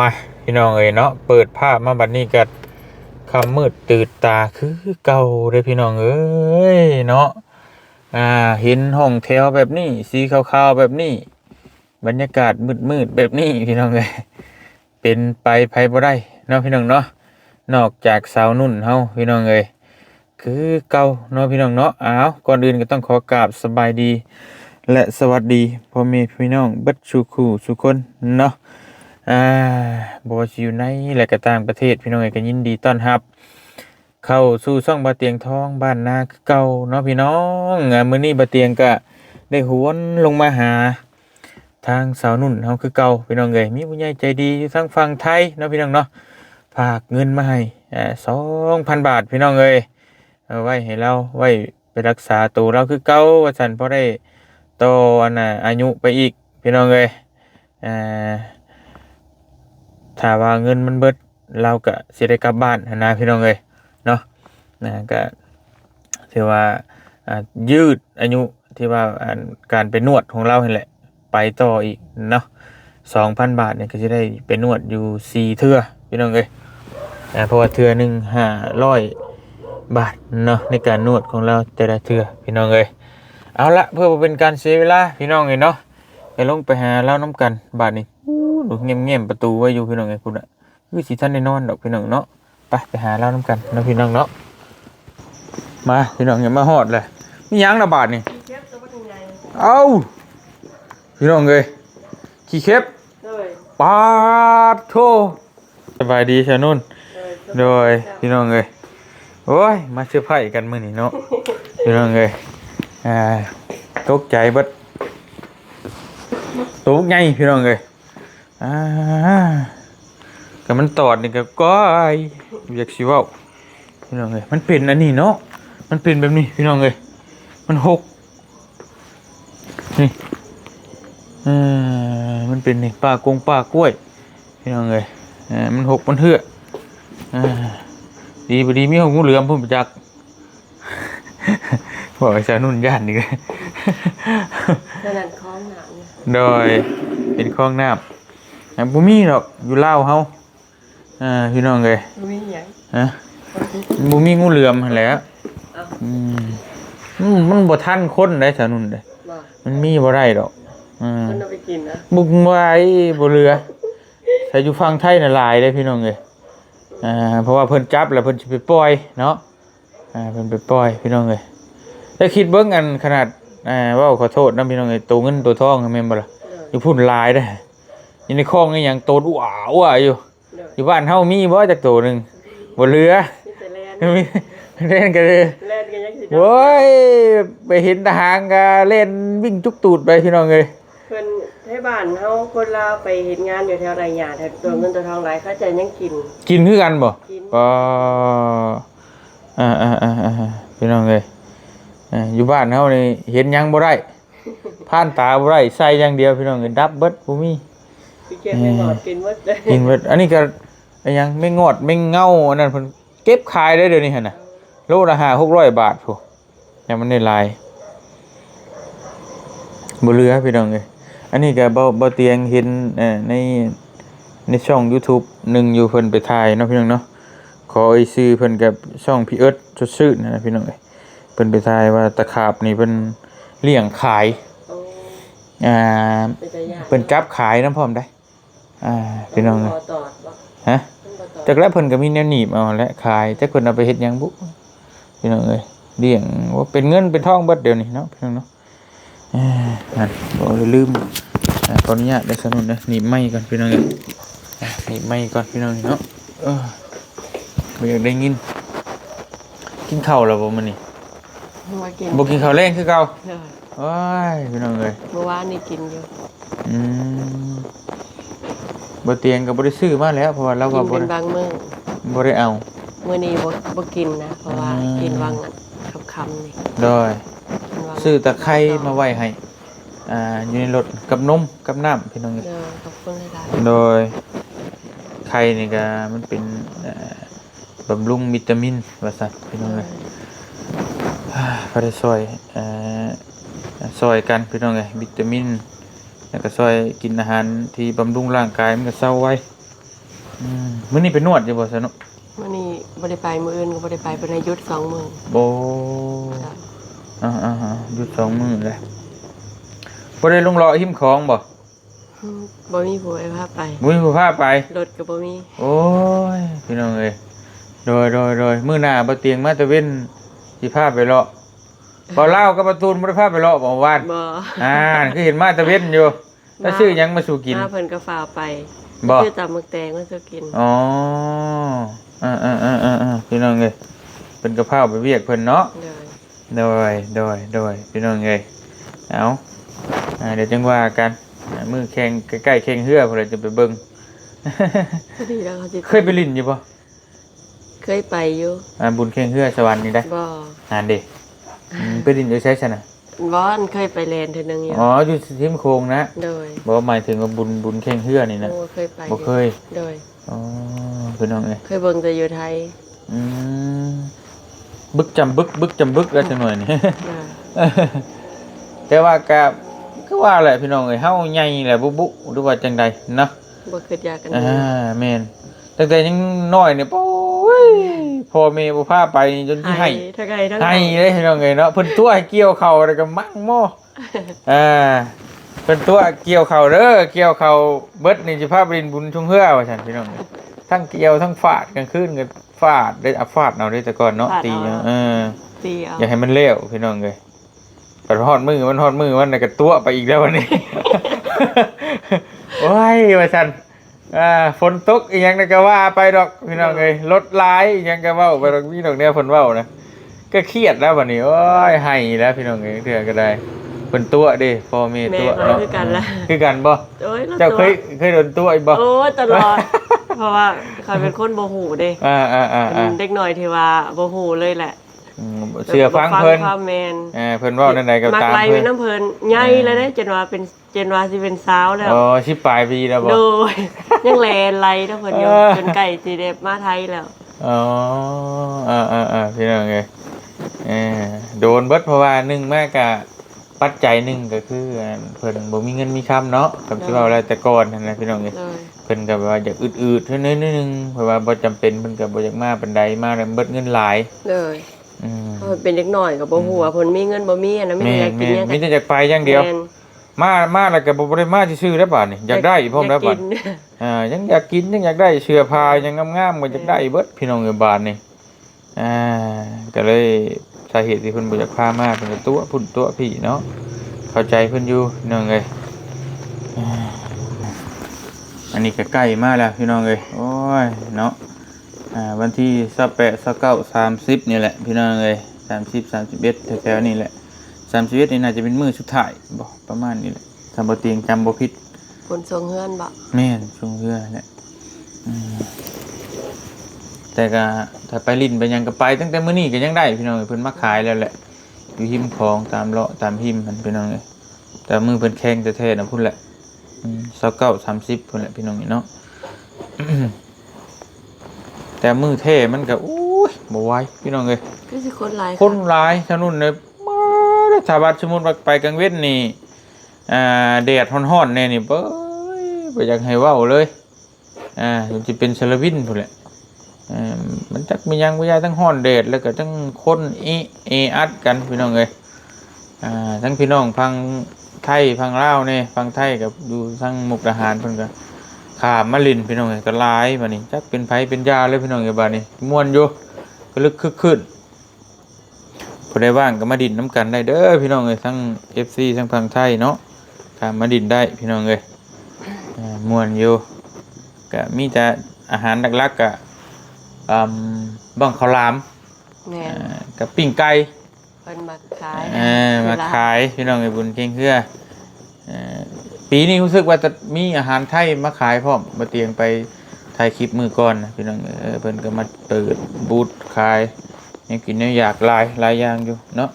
มาพี่น้องเอ้ยเนาะเปิดภาพมาบัดนี้ก็คำมืดตื่นตาคือเก่าเลยพี่น้องเอ้ยเนาะอ่าเห็นห้องแถวแบบนี้ สีขาวๆแบบนี้ บรรยากาศมืดๆแบบนี้พี่น้องเอ้ยเป็นไปไผบ่ได้เนาะพี่น้องเนาะนอกจากสาวนุ่นเฮาพี่น้องเอ้ยคือเก่าเนาะพี่น้องเนาะอ้าวก่อนอื่นก็ต้องขอกราบสบายดี และสวัสดีพ่อแม่พี่น้องเบัดชูคู่สุคนเนาะ อ่าบว่าสิอยู่ในและก็ต่างประเทศพี่น้องเอยก็ยินดีต้อนรับ เข้าสู่ช่องบาเตียงทองบ้านนาคเก่าเนาะพี่น้องอ่ามื้อนี้บาเตียงก็ได้หวนลงมาหา ทางสาวนุ่นเฮาคือเก่าพี่น้องเอ้ยมีผู้ใหญ่ใจดีอยู่ทางฝั่งไทยเนาะพี่น้องเนาะฝากเงินมาให้อ่า2,000 บาทพี่น้องเอ้ยเอาไว้ให้เราไว้ไปรักษาตัวเราคือเก่าว่าซั่นพอได้โตอันน่ะอายุไปอีกพี่น้องเอยอ่า ถ้าว่าเงินมันเบิดเราก็สิได้กลับบ้านนะพี่น้องเอ้ยเนาะนะก็ถือว่าอ่ายืดอายุที่ว่าการไปนวดของเราเห็นแหละ ไปต่ออีกเนาะสองพันบาทเนี่ยก็จะได้ไปนวดอยู่สี่เทื่อพี่น้องเอ้ยนะเพราะว่าเทื่อหนึ่งห้าร้อยบาทเนาะในการนวดของเราแต่ละเทื่อพี่น้องเอ้ยเอาละเพื่อเป็นการเสียเวลาพี่น้องเอ้ยเนาะไปลงไปหาเล่าน้ำกันบาทนี้ ดูเงียบๆประตูไว้อยู่พี่น้องไงคุณอะคือสิท่านได้นอนดอกพี่น้องเนาะไปไปหาเล่าน้ำกันเนาะพี่น้องเนาะมาพี่น้องอย่ามาหอดเลยมีหยังระบาดนี่เอ้าพี่น้องเลยขี้เข็บเลยปาดโทสบายดีชานุ่นโดยพี่น้องเลยโอ้ยมาเชื่อร์ไพ่กันมื้อนี้เนาะพี่น้องเลยอ่าตกใจเบิดตกไงพี่น้องเลย อ่าก็มันตอดนี่ก็ก้อยอยากสิเว้าพี่น้องเอ้ยมันเป็นอันนี้เนาะมันเป็นแบบนี้พี่น้องเอ้ยมันหกนี่เออมันเป็นนี่ปลากงปลากล้วยพี่น้องเอ้ยเออมันหกมันเหือกอ่าดีบดีมีหกงูเหลือมพุ่นประจักษ์บอกไอ้ชานุ่นย่านนี่เลยนั่นนั่นคล้องหนังโดยเป็นคลองน้ำ แต่บ่มีหรอกอยู่ลาวเฮาอ่าพี่น้องเอ้ยมีหยังฮะบ่มีงูเหลือมหั่นแหละเอาอืมอืมมันบ่ทันคนได้สานุ่นเด้มามันมีบ่ได้ดอกอืมคนเอาไปกินนะบุกไว้บ่เรือแต่อยู่ฝั่งไทยน่ะหลายเด้พี่น้องเอ้ยอ่าเพราะว่าเพิ่นจับแล้วเพิ่นสิไปปล่อยเนาะอ่าเพิ่นไปปล่อยพี่น้องเอ้ยแต่คิดเบิ่งอันขนาดอ่าเว้าขอโทษนะพี่น้องเอ้ยตัวเงินตัวทองแม่นบ่ล่ะเอออยู่พุ่นหลายเด้ ออยู่ในคลองนี่ยังโตนอ้วอ้วอยู่เดี๋ยวอยู่บ้านเฮามีบ่จักตัวหนึงบ่เหลือมีแต่แลนมีเล่นกันเลยแลนกันยังสิโว้ยไปเห็นทหารก็เล่นวิ่งจุกตูดไปพี่น้องเอ้ยเพิ่นให้บ้านเฮาคนลาวไปเฮ็ดงานอยู่แถวไรหยาแถวตัวเงินตัวทองหลายเขาจะยังกิน กินคือกันบ่กินก็อ่าอ่าอ่าอ่าพี่น้องเอ้ยอ่าอยู่บ้านเฮานี่เห็นหยังบ่ได้ผ่านตาบ่ได้ใส่อย่างเดียวพี่น้องเอ้ยดับเบิดบ่มี พี่เก็บไม่หมดกินหมดเลยกินเบิดอันนี้ก็อันยังไม่งอดไม่เงาอันนั้นเพิ่นเก็บขายได้เดี๋ยวนี้หั่นน่ะโลละ5 600บาทพุยังมันได้หลายบ่เหลือพี่น้องเอ้ยอันนี้ก็บ่บ่เตียงเห็นเอ่อในในช่อง YouTube หนึงอยู่เพิ่นไปถ่ายเนาะพี่น้องเนาะขอไอ้ชื่อเพิ่นกับช่องพี่เอิร์ธชดชื่นนะพี่น้องเอ้ยเพิ่นไปถ่ายว่าตะขาบนี่เพิ่นเลี้ยงขายโอ้อ่า เป็นตาย่านเพิ่นจับขายนํพร้อมได้ อ่าพี่น้องเอ้เอ้ยตอดบ่ฮะเพิ่นบ่ตอดจากแล้วเพิ่นก็มีแนวหนีบเอาและขายแต่เพิ่นเอาไปเฮ็ดหยังบุพี่น้องเอ้ยเลี้ยงว่าเป็นเงินเป็นทองเบิดเดี๋ยวนี้เนาะพี่น้องเนาะเอ้ยนั่นบ่ได้ลืมอ่าขออนุญาตได้สนุนนะหนีบไม้ก่อนพี่น้องเอ้ยอะหนีบไม้ก่อนพี่น้องเนาะเออบ่อยากได้ยินกินข้าวแล้วบ่มื้อนี้มากินบ่กินข้าวแรงคือเก่าเออโอ้ยพี่น้องเอ้ยเมื่อวานนี่กินอยู่อืม บ่เตียงก็บ่ได้ซื้อมาแล้วเพราะว่าเรากิก็นบ่เป็นได้บางมื้อบ่ได้เอา มื้อนี้บ่บ่กินนะ เพราะว่าอืม กินวางอันค่ำๆนี่โดยกินวางซื้อตะไคร้มาไว้ให้อ่าอยู่ในรถกับนมกับน้ำพี่น้องเด้อขอบคุณหลายโดยไข่นี่ก็มันเป็นเอ่อบำรุงวิตามินว่าซั่นพี่น้องๆเอ้ยอ่าก็ได้ซอยเอ่อซอยกันพี่น้องเอ้ยวิตามิน แล้วก็ซอยกินอาหารที่บำรุงร่างกายมันก็เซาไว้อืมมื้อนี้ไปนวดอยู่บ่สนุกมื้อนี้บ่ได้ไปมื้ออื่นก็บ่ได้ไปเป็นอายุทธ์สองมื้อโบจ้ะอ่าอ่าอ่าหยุดสองมื้อเลยบ่ได้ลงรอหิมของบ่อืมบ่มีผู้ให้พาไปบ่มีผู้พาไป รถก็บ่มีโอ้ย พี่น้องเอ้ยโดยโดยโดยมื้อหน้าบ่เตียงมาตะเว้นสิพาไปเลาะ พอเล่ากับประตูนบ่ได้พาไปเลาะบ่วาดบ่อ่าคือเห็นมาตะเว้นอยู่ถ้าซื้อหยังมาสู่กินหาเพิ่นก็ฝากไปบ่คือตำมึกแตงมาซื้อกินอ๋ออ่าอ่าอ่าอ่าอ่าพี่น้องเอ้ยเพิ่นกะเพราไปเวียกเพิ่นเนาะเลยโดยโดยโดยพี่น้องเอ้ยเอาอ่าเดี๋ยวจังว่ากันอ่ามือแข่งใกล้ๆแข่งเฮือพุ่นแหละจะไปเบิ่ง พอดีแล้วเขาสิเคยไปลินอยู่บ่เคยไปอยู่อ่าบุญแข่งเฮือสวรรค์นี่ได้บ่อ่านดิ อืมไปลินอยู่ใช้ชนะบ่อนเคยไปแลนด์เทื่อนึงอยู่อ๋ออยู่ทิมโคงนะโดยบอกว่าหมายถึงว่าบุญบุญแข่งเฮือนี่นะโอ้เคยไปบ่เคยโดยอ๋อพี่น้องเอ้ยเคยเบิ่งแต่อยู่ไทยอืมบึกจำบึกบึกจำบึกแล้วจังหน่อยนี่นะแต่ว่าก็ก็ว่าแหละพี่น้องเอ้ยเฮาใหญ่แหละบุบุหรือว่าจังใดเนาะบ่คิดอยากกันอ่าแม่น ตั้งแต่ยังน้อยเนี่ยโอ้ยพ่อแม่บ่พาไปจนที่ให้ทั้งไงทั้งให้เลยพี่น้องเอ้ยเนาะเพิ่นตัวให้เกี่ยวเข่าแล้วก็มั่งหม้ออ่าเพิ่นตัวเกี่ยวเข่าเด้อเกี่ยวเข่าเบิดนี่สิพาไปเล่นบุญชุงเฮือว่าซั่นพี่น้องเอ้ยทั้งเกี่ยวทั้งฟาดกลางคืนก็ฟาดได้อัฟาดเอาได้แต่ก่อนเนาะตีเอาเออตีเอาอย่าให้มันเลี้ยวพี่น้องเลยแต่ฮอดมือมันฮอดมือมันน่ะก็ตัวไปอีกแล้ววันนี้โอ้ยว่าฉัน อ่าฝนตกอีหยังน่ะก็ว่าไปดอกพี่น้องเอ้ยรถหลายอีหยังก็เว้าไปดอกพี่น้องเนี่ยฝนเว้านะก็เครียดแล้ววันนี้โอ้ยให้แล้วพี่น้องเอ้ยเถื่อก็ได้เพิ่นตัวเด้พ่อแม่แม่ตัวก็เนาะคือกันละคือกันบ่โอ้ยแล้วเจ้าตัวเคยเคยโดนตัวอีกบ่โอ้ยตลอดเพราะว่าเขาเป็นคนบ่ฮู้เด้อ่าอ่าอ่าเป็อ่านเด็กน้อยที่ว่าบ่ฮู้เลยแหละ อืมเชื่อฟังเพิ่นความแม่นเออเพิ่นเว้านั่นใดก็มักตามไล่เพิ่เป็นนน้ำเพิ่นใหญ่แล้วเด้จนว่าเป็นจนว่าสิเป็นสาวแล้ว อ๋อสิปลายปีแล้วบ่ โดย ยังแลนไล่ทั้งเพิ่นอยู่เออ จนใกล้สิได้มาไทยแล้ว อ๋ออ่าอ่าอ่าพี่น้องเอ้ยเออโดนเบิดเพราะว่าหนึ่งแม่กะปัจจัยหนึ่งก็คืออันเพิ่นบ่มีเงินมีคำเนาะกับที่ว่าอะไรแต่ก่อนนั่นนะพี่น้องเอ้ย เลยเพิ่นก็แบบว่าอยากอืดๆเท่านั้นนิดนึงเพราะว่าบ่จำเป็นเพิ่นก็บ่อยากมาปานใดมาแล้วเบิดเงินหลายเลยอืม เพราะมันเป็นเด็กน้อยก็บ่ฮู้ว่าเพิ่นมีเงินบ่มีอันนั้นไม่แม่ได้อยากกินแม่หยังมีแต่อยากไปอย่างเดียว แม่นมามาแล้วก็บ่ได้มาซื่อๆแล้วบาดนี่อยากได้พร้อมแล้วบาดอยากกิน อ่ายังอยากกินยังอยากได้เสื้อผ้ายังงามๆก็อยากได้เบิดพี่น้องเอ้ยบาดนี่อ่าก็เลยสาเหตุที่เพิ่นบ่อยากพามาเพิ่นก็ตัวพุ่นตัวพี่เนาะเข้าใจเพิ่นอยู่พี่น้องเอ้ยอ่าอันนี้ก็ใกล้มาแล้วพี่น้องเอ้ยโอ้ยเนาะ อ่าวันที่28 29 30นี่แหละพี่น้องเอ้ย30 31แถวๆนี่แหละ31นี่น่าจะเป็นมื้อสุดท้ายบ่ประมาณนี้แหละถ้าบ่เตียงจำบ่ผิดคนทรงเฮือนบ่แม่นช่วงเรือแหละอืมแต่ก็ถ้าไปลินไปหยังก็ไป ตั้งแต่มื้อนี้ก็ยังได้พี่น้องเอ้ยเพิ่นมาขายแล้วแหละอยู่หิมคลองตามเลาะตามหิมมันพี่น้องเอ้ยแต่มือเพิ่นแข็งแท้ๆนะพุ่นแหละอืม29 30พุ่นแหละพี่น้องนี่เนาะ แต่มือเท่มันก็อู้ยบ่ไหวพี่น้องเอ้ยคือสิคนหลายคนหลายถนนเนี่ยมาเด้อถ้าบัดสมมุติว่าไปกลางเว้นนี่อ่าแดดร้อนๆแน่นี่เบ้ยบ่อยากให้เว้าเลยอ่ามันสิเป็นสารวินพุ่นแหละเอ่อมันจักมีหยังบ่ยายทั้งร้อนแดดแล้วก็ทั้งคนอีเออัดกันพี่น้องเอ้ยอ่าทั้งพี่น้องฟังไทยฟังลาวนี่ฟังไทยกับอยู่ทั้งมุกดาหารเพิ่นก็ ข้ามมาลินพี่น้องเอ้ยก็หลายบัดนี้จักเป็นไผเป็นยาเลยพี่น้องเอ้ยบัดนี้ม่วนอยู่ก็ลึกคึกคืนพอได้ว่างก็มาดินน้ำกันได้เด้อพี่น้องเอ้ยทั้ง FC ทั้งพังไทยเนาะข้ามมาดินได้พี่น้องเอ้ยอ่าม่วนอยู่ก็มีแต่อาหารหลักๆก็อืมบ้องข้าวหลามแม่นอ่ากับปิ้งไก่ เพิ่นมาขายอ่ามาขายพี่น้องเอ้ยบุญเก่งเคืออ่า ปีนี้รู้สึกว่าจะมีอาหารไทยมาขายพร้อมมาเตียงไปถ่ายคลิปมือก่อนนะพี่น้องเอ้ยเออเพิ่นก็มาเปิดบูธขายยังกินยังอยากหลายหลายอย่างอยู่เนาะ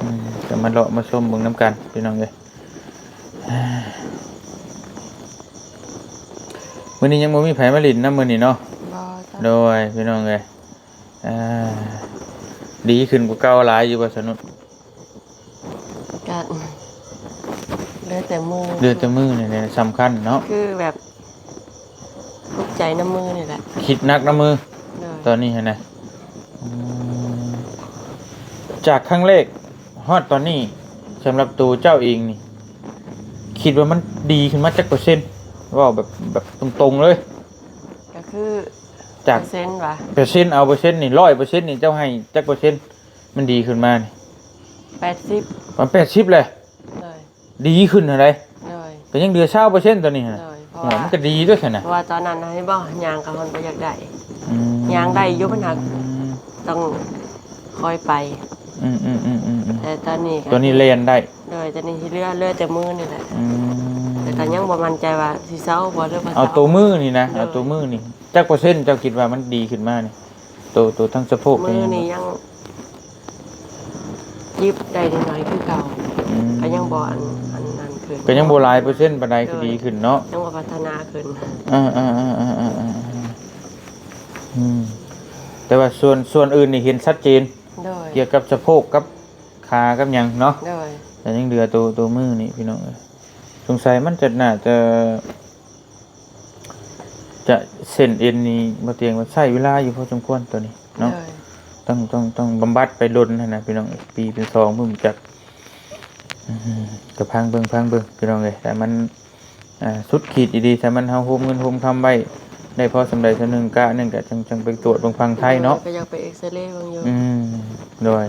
อืมก็มาเลาะมาชมเบิ่งน้ำกันพี่น้องเลยอ่ามื้อนี้ยังบ่มีไผมาลินนะมื้อนี้เนาะบ่จ้ะโดยพี่น้องเลยอ่าดีขึ้นกว่าเก่าหลายอยู่บ่สนุก กันเหลือ แต่มือ เดือดแต่มือนี่แหละสำคัญเนาะ คือแบบปกใจน้ำมือนี่แหละ คิดนักน้ำมือโดยตอนนี้ฮะนะอืมจากครั้งแรกฮอดตอนนี้สำหรับตัวเจ้าเองนี่ คิดว่ามันดีขึ้นมาจักเปอร์เซ็นต์เว่าแบบแบบตรงๆเลย ก็คือจากเปอร์เซ็นต์ว่ะเปอร์เซ็นต์เอาเปอร์เซ็นต์นี่ร้อยเปอร์เซ็นต์นี่เจ้าให้จักเปอร์เซ็นต์มันดีขึ้นมานี่แปดสิบมันแปดสิบเลยเลย ดีขึ้นอะไรเลยก็ยังเหลือเช้าเปอร์เซ็นต์ตัวนี้ฮะเลยเพราะหัวว่ามันก็ดีด้วยขนาดเพราะว่าตอนนั้นนะให้บอกยางกับคนไปอยากได้อืมยางได้อยุบมันหักต้องคอยไป อืมอืมอืมอืมอืมแต่ตอนนี้ก็ตัวนี้เล่นได้เลยตอนนี้ที่เลือเลือแต่มือนี่แหละอืมแต่ก็ยังบ่มั่นใจว่าสิเซาบ่หรือบ่เอาเซาตัวมือนี่นะเออเอาตัวมือนี่จักเปอร์เซ็นต์เจ้าคิดว่ามันดีขึ้นมานี่ตัวตัวทั้งสะโพกมือนี่ยังยิบได้นิดหน่อยคือเก่าอืมก็ ยังบ่อันอันนั้นขึ้นก็ยังโบหลายเปอร์เซ็นต์ปานใดคือดีขึ้นเนาะยังบ่พัฒนาขึ้นอ่าอ่าอ่าอ่าอ่าอ่าอืมแต่ว่าส่วนส่วนอื่นนี่เห็นชัดเจน โดยเกี่ยวกับสะโพกกับขากับหยังเนาะ โดยแต่ยังเหลือตัวตัวมือนี่พี่น้องเอ้ยสงสัยมันจะน่าจะ จะเส้นเอ็นนี่มาเตียงว่าใช้เวลาอยู่พอสมควรตัวนี้เนาะโดย ต้องต้องต้องบำบัดไปลนนะนะพี่น้องเอ้ยปีเป็นสองเพิ่งจักอื้อหือ กับพังเบิ่งพังเบิ่งพี่น้องเลยแต่มันอ่าสุดขีดดีๆแต่มันเฮาโฮมเงินโฮมคำไว้ได้พอสำใดสำหนึ่งกะหนึ่งกะจังจังไปตรวจเบางพังไทยเนาะก็อยากไปเอ็กซเรย์เบางอยู่อืมโดย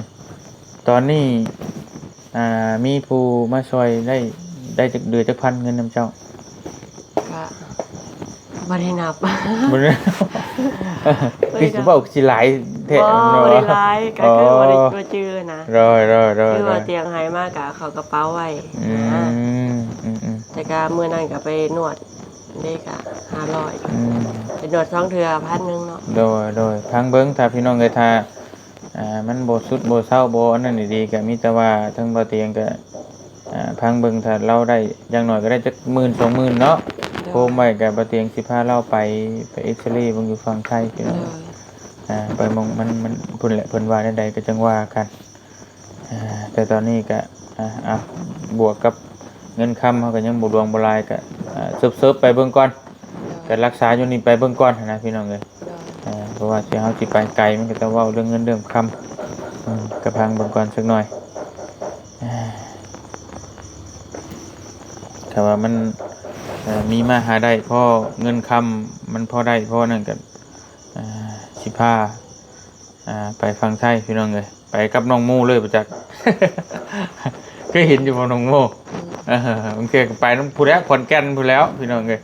ตอนนี้อ่ามีผู้มาช่วยได้ได้จากเดือนจากพันเงินนำเจ้าก็บ่ได้นับบ่ได้คือสิบอกสิหลาย แท้บ่เนาะบ่ได้ร้ายก็คือบ่ได้บ่จื้อนะรอยรอยรอยคือรอว่ายเตียงหายมากะเขากระเป๋าไว้อืนะมอืมอืมแต่ก็มื้อนั้นก็ไปนวดเด็กอะ500อืมไปนวดสองเทื่อพันหนึงเนาะโดยโดยพังเบิ้งถ้าพี่น้องเอ้ยถ้าอ่ามันบ่สุดบ่เศร้าบ่อันนั้นนี่ดีก็มีแต่ว่าทั้งบ่เตียงก็อ่าพังเบิ้งถ้าเราได้อย่างน้อยก็ได้จักหมื่นสองหมื่นเนาะ โคมไว้ก็บ่เตียงสิพาเราไปไปเอ็กซเรย์เบิ่งอยู่ฝั่งไทยพี่เอน้อง ออ่าไปมองมันมันเพิ่นแหละเพิ่นว่าใดๆก็จังว่ากันอ่าแต่ตอนนี้ก็อ่าอะบวกกับเงินคำเฮาก็ยังบ่ดวงบ่หลายก็อ่าเซิร์ฟๆไปเบิ่งก่อนก็รักษาอยู่นี่ไปเบิ่งก่อนหั้นนะพี่น้องเอ้ยอ่าเพราะว่าสิเฮาสิไปไกลมันก็ต้องเว้าเรื่องเงินเรื่องคำอืมกระพังเบิ่งก่อนสักหน่อยอ่าถ้าว่ามันเอ่อมีมาหาได้พอเงินคำมันพอได้พอนั่นก็อ่า สิพาอ่าไปฟังไทยพี่น้องเลยไปกับน้องโมเลยประจักษ์เคยเห็นอยู่บ่น้องโมเออบางทีก็ไปน้องผู้แล้วขอนแก่นผู้แล้วพี่น้องเลย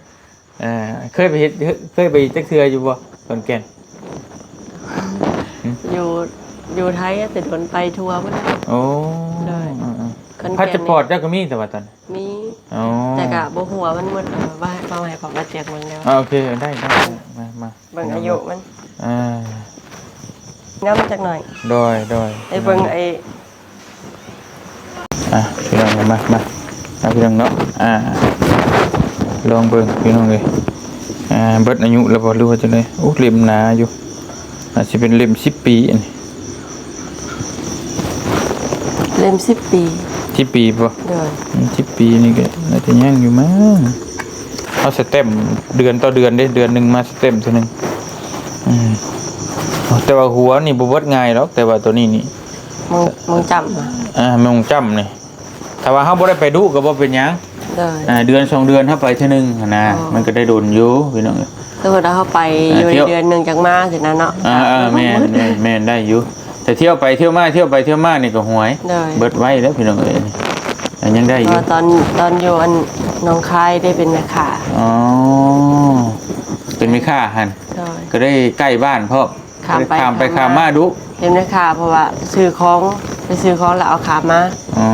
อ่าเคยไปเฮ็ดเคยไปจักเทื่ออยู่บ่ขอนแก่นอยู่อยู่ไทยแต่โดนไปทัวร์บ่ได้โอ้ได้อืมอืมคนพาแก่สปอร์ตเจ้าก็มีแต่ว่าตอนนั้นมีอ๋อแต่ก็บ่ฮู้ว่ามันหมดเออว่าว่าให้ของมาเจียกเมืองแล้วอ่าโอเคได้ได้ได้มามาเบิ่งอายุมัน อ่าน้ำจักหน่อย โดยโดยไอ้เบิ่งไอ้อะพี่น้องมามามามาพี่น้องเนาะอ่าลองเบิ่งพี่น้องเลยอ่าเบิดอายุแล้วบ่รู้ว่าจังได๋โอ้เล่มหนาอยู่อาจสิเป็นเล่ม10 ปีอันนี้เล่ม10ปี10ปีบ่เด้ออืม10ปีนี่ก็น่าจะยังอยู่มั้งเอาสเต็มเดือนต่อเดือนเด้เดือนหนึงมาสเต็มเท่านึง อืมแต่ว่าหัวนี่บ่เบิดง่ายหรอกแต่ว่าตัวนี้นี่มึงมึงจำอะอ่าแมงจำนี่ถ้าว่าเขาบ่ได้ไปดูก็บ่เป็นหยังเด้ออ่าเดือนสองเดือนเขาไปเท่านึงหั้นนะอ๋อ มันก็ได้โดนอยู่พี่น้อง สมมุติว่าเขาไปอยู่อ่าเที่ยว เดือนหนึงจังมาสินะเนาะอ่าอ่าแม่นแม่นแม่นได้อยู่แต่เที่ยวไปเที่ยวมาเที่ยวไปเที่ยวมานี่ก็หวย เด้อเบิดไว้แล้วพี่น้องเอ้ยนี่ อันยังได้อเพยู่ราะตอนตอนอยู่อันหน้องคายได้เป็นแม่ค้าอ๋อเป็นไม่ค่าหันเด้อก็ได้ใกล้บ้านพ่อข้ามไปข้ามไปข้าข้ามมมา มาดูเป็นแม่ค้าเพราะว่าซื้อของไปซื้อของแล้วเอาขามา อ๋อ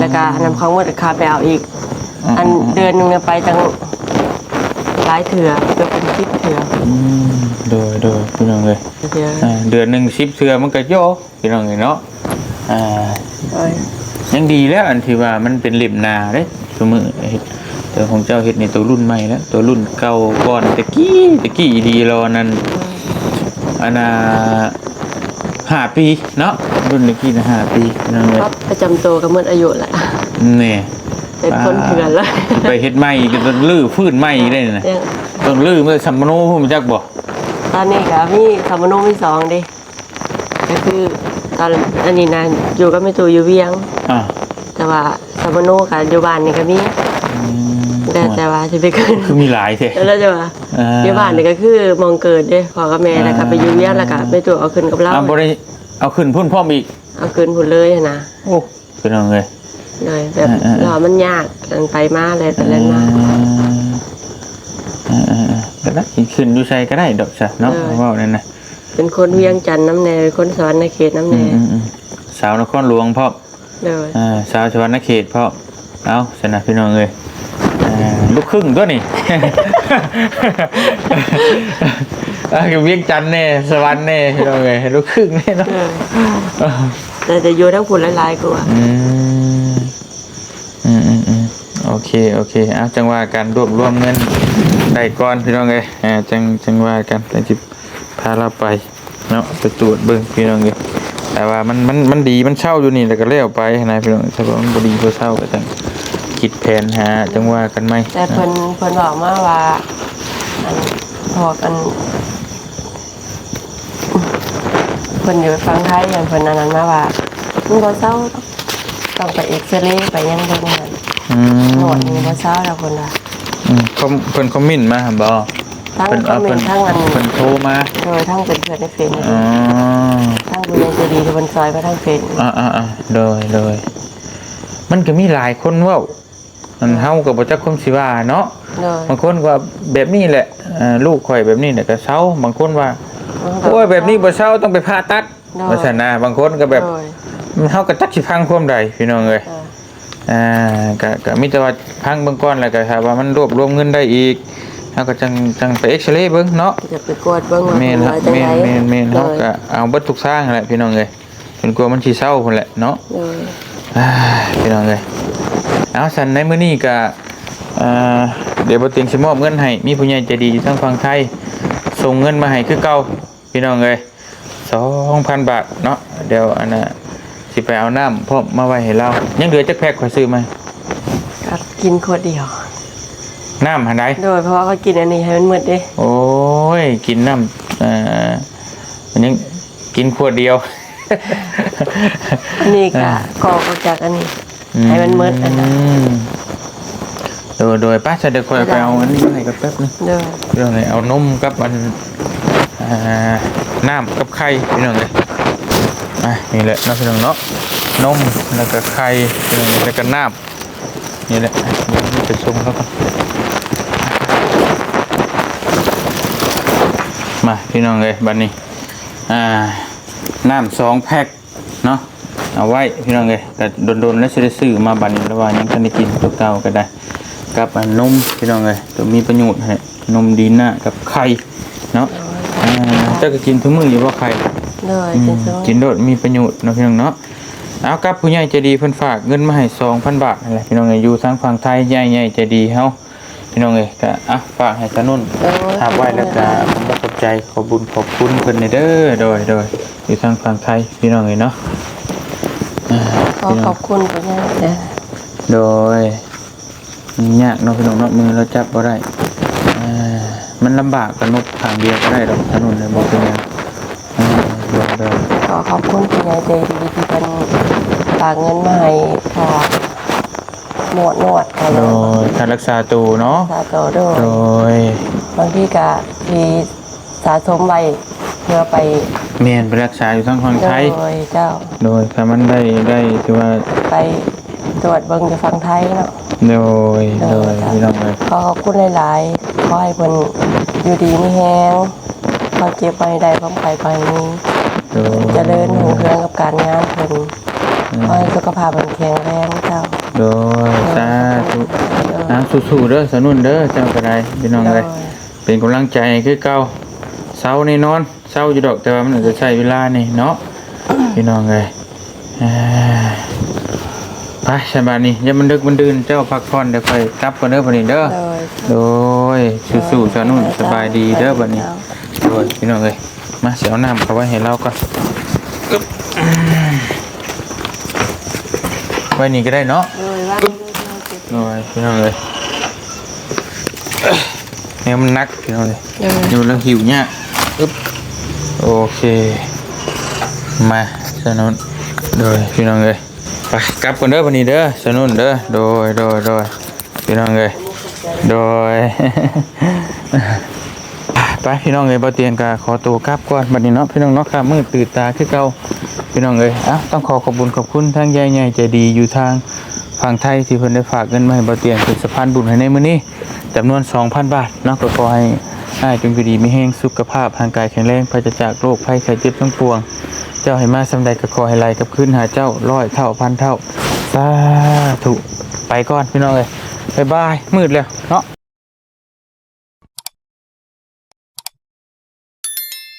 แล้วก็นำของหมดขาไปเอาอีกอันเดือนหนึงเนี่ยไปจังหลายเถื่อเกือบเป็น10เถื่ออืมโดยโดยพี่น้องเอ้ยเถื่ออ่าเดือนหนึง10เทื่อมันก็โยพี่น้องเอ้ยเนาะอ่าเอ้ย ยังดีแล้วอันที่ว่ามันเป็นเหล็มนาเด้สมือเฮ็ดแต่ของเจ้าเฮ็ดในตัวรุ่นใหม่แล้วตัวรุ่นเก่าก่อนตะกี้ตะกี้ดีรอนั้นอันน่ะห้าปีเนาะรุ่นตะกี้นะห้าปีนั่นเลยปั๊บประจำตัวก็หมดอายุแล้วนี่เป็นคนเถื่อนแล้วไปเฮ็ดใหม่ก็ต้องลื้อฟื้นใหม่อีกได้นะยังต้องลืมเลยสัมมโนผมจักบ่ตอนนี้ก็มีสามโนมีสองเดิก็คือต อนอันนี้นะอยู่ก็ไม่ตูอยู่เวียง อ่าแต่ว่าสามโนกับอยู่บ้านนี่ก็มีอืมแต่แต่ว่าจะไปเกินคือมีหลายแท้แล้วจะว่าอ่า อยู่บ้านนี่ก็คือมองเกิดเด้พอกับแม่แล้วก็ไปอยู่เวียงแล้วก็ไม่ตูเอาขึ้นกับเราเอาบ่ได้เอาขึ้นพุ่นพร้อมอีก เอาขึ้นพุ่นเลยนะ โอ้เป็นยังไง เลยแบบอ่าๆรอมันยากกันไปมาเลยไปเล่นมาอ่าอ่าอ่าก็ได้ขึ้นอยู่ใส่ก็ได้ดอกจ้ะเนาะเออเว่านั่นนะ เป็นคนเวียงจันทน์น้ำแน่คนสวรรค์ในเขตน้ำอืแน่มอืมอืมสาวนครหลวงพ่อเลยอ่าสาวชวันเขตพ่อเอาสนะพี่น้องเลยอ่าลูกครึ่งตัวนี่อ่าคือเวียงจันทน์เน่สวรรค์เน่พี่น้องเลยลูกครึ่งเน่เนาะเออแต่จะอยู่ทั้งพุ่นหลายๆกว่าอืมอืมอืมอืมโอเคโอเคเอาจังว่าการรวบรวมเงินได้ก่อนพี่น้องเลยอ่าจังจังว่ากันแต่จิพาเราไปเนาะไปตรวจเบิ่งพี่น้องเลยแต่ว่ามันมันมันดีมันเช่าอยู่นี่แล้วก็เลี้ยวไปนะพี่น้องถ้าว่ามันบ่ดีบ่เช่าก็จังคิดแผนหาจังว่ากันไหมแต่เพิ่นเพิ่นบอกมาว่าอันพอกันเพิ่นอยู่ฟังไทยอย่างเพิ่นอันนั้นมาว่ามึงบ่เศร้าต้องไปเอ็กซเรย์ไปยังเบิ่งนั่นอืมโหดนี่บ่เศร้าแล้วเพิ่นว่าอืมเขาเพิ่นคอมเมนต์มาหั่นบ่ ทั้งเพิ่นคอเอามเมเพิ่นนต์ทั้งอันเพิ่นโทรมาโดยทั้งเป็นเพื่อนในเฟซอ๋อทั้งดูในจะดีที่เพิ่นซอยมาทั้งเฟซอ่าอ่าอ่าโดยโดยมันก็มีหลายคนเว่ามันเฮากับบ่จักคนสิว่าเนาะโดยบางคนว่าแบบนี้แหละอ่าลูกข่อยแบบนี้เนี่ยก็เศร้าบางคนว่าโอ้ยแบบนี้บ่เศร้าต้องไปผ่าตัดว่าซั่นนะบางคนก็แบบ โดยมันเฮาก็จักสิพังความใดพี่น้องเอ้ยเอออ่าก็ก็มีแต่ว่าพังเบื้องก่อนแล้วก็ถ้าว่ามันรวบรวมเงินได้อีก เฮาก็จังจังไปเอ็กซเรย์เบิ่งเนาะจะไปกวดเบิ่งว่าแม่นเพิ่นครับว่าจังแม่นไดแม่นแม่นโดเฮายก็เอาเบิดทุกทางนั่นแหละพี่น้องเอ้ยจนกลัวมันสิเศร้าพุ่นแหละเนาะโดยอ่าพี่น้องเลยเอาสันในมื้อนี้ก็อ่าเดี๋ยวบ่เตียงสิมอบเงินให้มีผู้ใหญ่ใจดีอยู่ทางฝั่งไทยส่งเงินมาให้คือเก่าพี่น้องเลย2,000 บาทเนาะเดี๋ยวอันน่ะสิไปเอาน้ำพร้อมมาไว้ให้เรายังเหลือจักแพ็คข่อยซื้อมาก็กินขวดเดียว น้ำหันใดโดยเพราะว่าเขากินอันนี้ให้มันหมดเด้โอ้ย กินน้ำอ่ามันยังกินขวดเดียว อันนี้ก็กรอกออกจากอันนี้ ให้มันหมดอันนั้นมโดยโดยป้าจะเดี๋ยวคอยไปเอาอันนี้มาให้กับแป๊บนึงโดยพี่น้องเลยเอานมกับมันอ่าน้ำกับไข่พี่น้องเลยอะนี่แหละเนาะพี่น้องเนาะนมแล้วก็ไข่พี่น้องเอ้ยแล้วก็น้ำนี่แหละเดี๋ยวนี้ ไปส่งเขาก่อนมาพี่น้องเลยบัดนี้ อ่า น้ำสองแพ็คเนาะ เอาไว้พี่น้องเลยแต่โดนๆแล้วจะได้ซื้อมาบัดนี้แล้วว่ายังทันได้กินตัวเก่าก็ได้ กับอันนมพี่น้องเลยตัวมีประโยชน์ให้นมดีน่ากับไข่เนาะอ่าเจ้าก็กินทุกมื้ออยู่ว่าไข่โดยอืกินมซุมกินโดดมีประโยชน์เนาะพี่น้องเนาะ เอากับผู้ใหญ่ใจดีเพิ่นฝากเงินมาให้2,000บาทนั่นแหละพี่น้องเอ้ยอยู่ทางฝั่งไทยใหญ่ๆใจดีเฮาพี่น้องเอ้ยก็อะฝากให้ตานุ่นโดยหาไว้แล้วก็ผมก็ขอบใจขอบบุญขอบคุณเพิ่นในเด้อโดยโดยอยู่ทางฝั่งไทยพี่น้องเอ้ยเนาะอ่าขอพี่น้ขอองบคุณคุณย่าเด้อโดยมันยากเนาะพี่น้องเนาะมือเราจับบ่ได้อ่ามันลำบากกับนกทางเดียวก็ได้ดอกถนนเลยบอกเป็นหยังอ่าโดยโดย ขอขอบคุณคุณยายใจดีที่เป็นฝากเงินมาให้พอหนวดนวดเขาโดเลยยการรักษาตัวเนาะ สาโตด้วย โดยบางทีก็ที่สะสมไว้เพื่อไปเมียนไปรักษาอยู่ทางฝั่งโดไทยยเจ้าโดยถ้ามันได้ได้ถือว่า ไปตรวจเบิ่งจะฟังไทยเนาะ โดย โดยพี่น้องเลยขอขอบคุณหลายๆ ขอให้เพิ่นอยู่ดีมีแฮงขอเจ็บไปได้ความไปไปนี้โดย เจริญรุ่งเรืองกับการงานเพิ่น ขอให้สุขภาพเพิ่นแข็งแรงเจ้า โดยสาธุนะสู้ๆเด้อสนุนเด้อเจ้าก็ได้พี่น้องเลยเป็นกำลังใจคือเก่าเศร้าแน่นอนเศร้าอยู่ดอกแต่ว่ามันอาจจะใช้เวลานี่เนาะพี่น้องเลยอ่าไปสบายนี่อย่ามันดึกมันดื่นเจ้าพักผ่อนเดี๋ยวค่อยกลับกันเด้อบัดนี้เด้อโดยโดยสู้ๆสนุนสบายดีเด้อบัดนี้โดยพี่น้องเลยมาเสียเอาน้ำเข้าไว้ให้เราก่อนอึ๊บ ไว้นี่ก็ได้เนาะโดยว่าโดยพี่น้องเลยเนี่ยมันนักพี่น้องเลยยังไงอยู่แล้วหิวเนี่ยอึ๊บโอเค มาสนุนโดยพี่น้องเลยไปกลับกันเด้อวันนี้เด้อสนุนเด้อโดยโดยโดยพี่น้องเลยโดยไปพี่น้องเลยบ่เตียงกาขอตัวกลับก่อนบัดนี้เนาะพี่น้องเนาะครับมืดตื่นตาคือเก่า พี่น้องเลยอะต้องขอขอบคุญขอบคุณทางยายใหญ่ใจดีอยู่ทางฝั่งไทยที่เพิ่นได้ฝากเงินมาให้บ่เตียงเป็นสะพานบุญให้ในมื้อนี้จำนวน 2,000 บาทเนาะก็ขอให้อ้ายจงอยู่ดีมีแห้งสุขภาพร่างกายแข็งแรงปราศจากโรคภัยไข้เจ็บทั้งปวง เจ้าให้มาสำใดก็ขอให้ไหลกับคืนหาเจ้าร้อยเท่าพันเท่าสาธุไปก่อนพี่น้องเลยบ๊ายบายมืดแล้วเนาะ